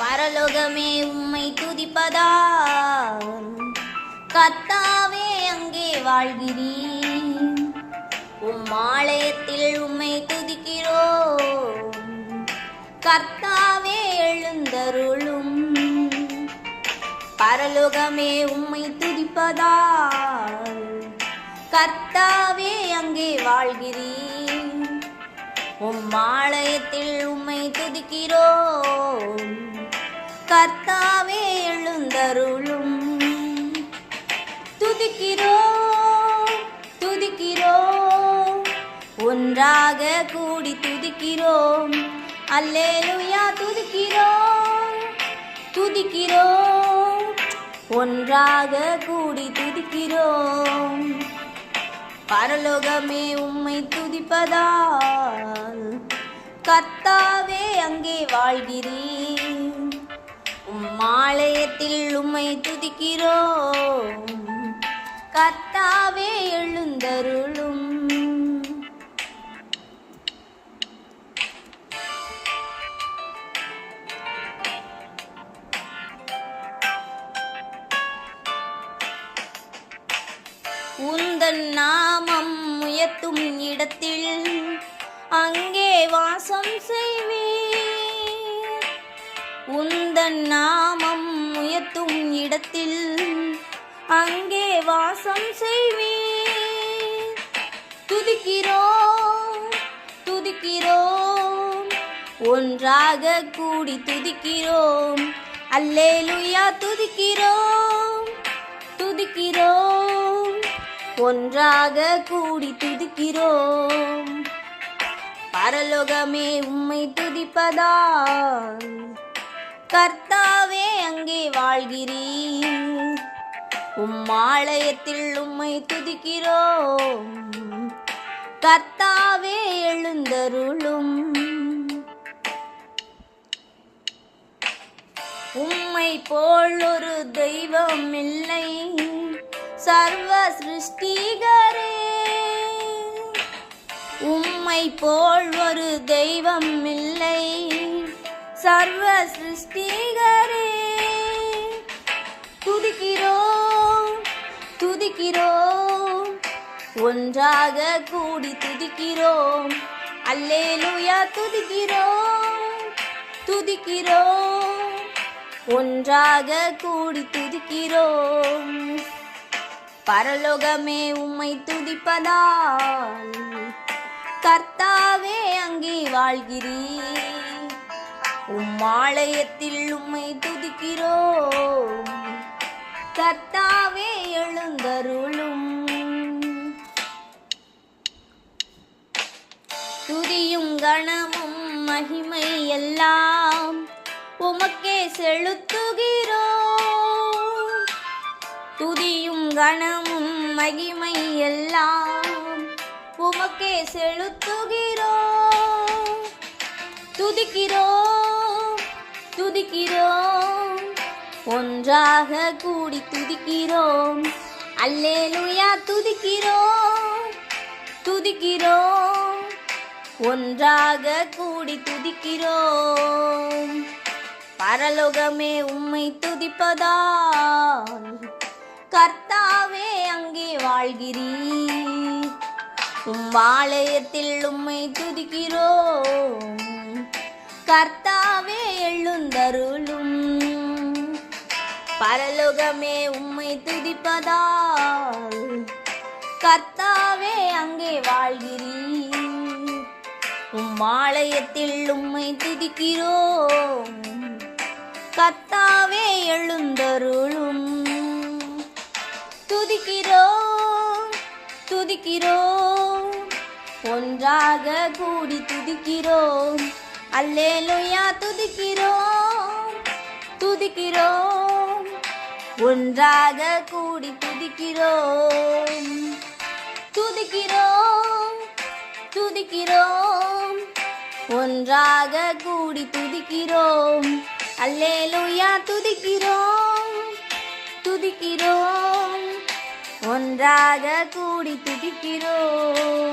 பரலோகமே உம்மை துதிப்பதா? கத்தாவே அங்கே வாழ்கிறீர். உம் ஆலயத்தில் உம்மை துதிக்கிறோ கர்த்தாவே எழுந்தருளும். பரலோகமே உம்மை துதிப்பதா? கர்த்தாவே அங்கே வாழ்கிறீர். உம் ஆலயத்தில் உம்மை துதிக்கிறோம். கர்த்தாவே எழுந்தருளும். துதிக்கிறோம் துதிக்கிறோம். ஒன்றாக கூடி துதிக்கிறோம். அல்லேலுயா துதிக்கிறோம் துதிக்கிறோம். ஒன்றாக கூடி துதிக்கிறோம். பரலோகமே உம்மை துதிப்பதால் கர்த்தாவே அங்கே வாழ்கிறீர். மாலயத்தில் உம்மை துதிக்கிறோம். கத்தாவே எழுந்தருளும். உந்தன் நாமம் உயர்த்தும் இடத்தில் அங்கே வாசம் செய்வீர் உந்தன் நாமம் உயர்த்தும் இடத்தில் அங்கே வாசம் செய்வீர் துதிக்கிறோம் துதிக்கிறோம். ஒன்றாக கூடி துதிக்கிறோம். அல்லே லுயா துதிக்கிறோம் துதிக்கிறோம். ஒன்றாக கூடி துதிக்கிறோம். பரலோகமே உம்மை துதிப்பதா கர்த்தாவே அங்கே வாழ்கிறீர். உம்மாலயத்தில் உம்மை துதிக்கிறோம். கர்த்தாவே எழுந்தருளும். உம்மை போல் ஒரு தெய்வம் இல்லை. சர்வ சிருஷ்டிகரே. உம்மை போல் ஒரு தெய்வம் இல்லை. சர்வ சிருஷ்டிகரே. துதிக்கிறோம் துதிக்கிறோம். ஒன்றாக கூடி துதிக்கிறோம். அல்லேலுயா துதிக்கிறோம் துதிக்கிறோம். ஒன்றாக கூடி துதிக்கிறோம். பரலோகமே உம்மை துதிப்பதால் கர்த்தாவே அங்கே வாழ்கிறீர். உம்மாலயத்தில் உம்மை துதிக்கிறோம். கத்தாவே எழுந்தருளும். துதியும் கணமும் மகிமை எல்லாம் உமக்கே செலுத்துகிறோம். துதியும் கணமும் மகிமை எல்லாம் உமக்கே செலுத்துகிறோம். துதிக்கிறோம். துதிக்கிறோம். ஒன்றாக கூடி துதிக்கிறோம். அல்லேலுயா துதிக்கிறோம். துதிக்கிறோம். ஒன்றாக கூடி துதிக்கிறோம். பரலோகமே உம்மை துதிப்பதால் கர்த்தாவே அங்கே வாழ்கிறீர். உம் ஆலயத்தில் உம்மை துதிக்கிறோம். கர்த்தா எழுந்தருளும் பரலோகமே உம்மை துதிப்பதால் கர்த்தாவே அங்கே வாழ்கிறீர். உம் ஆலயத்தில் உம்மை துதிக்கிறோம். கர்த்தாவே எழுந்தருளும். துதிக்கிறோம் துதிக்கிறோம். ஒன்றாக கூடி துதிக்கிறோம். அல்லேலுயா துதிக்கிறோம் துதிக்கிறோம். ஒன்றாக கூடி துதிக்கிறோம். துதிக்கிறோம் துதிக்கிறோம். ஒன்றாக கூடி துதிக்கிறோம். அல்லேலுயா துதிக்கிறோம் துதிக்கிறோம். ஒன்றாக கூடி துதிக்கிறோம்.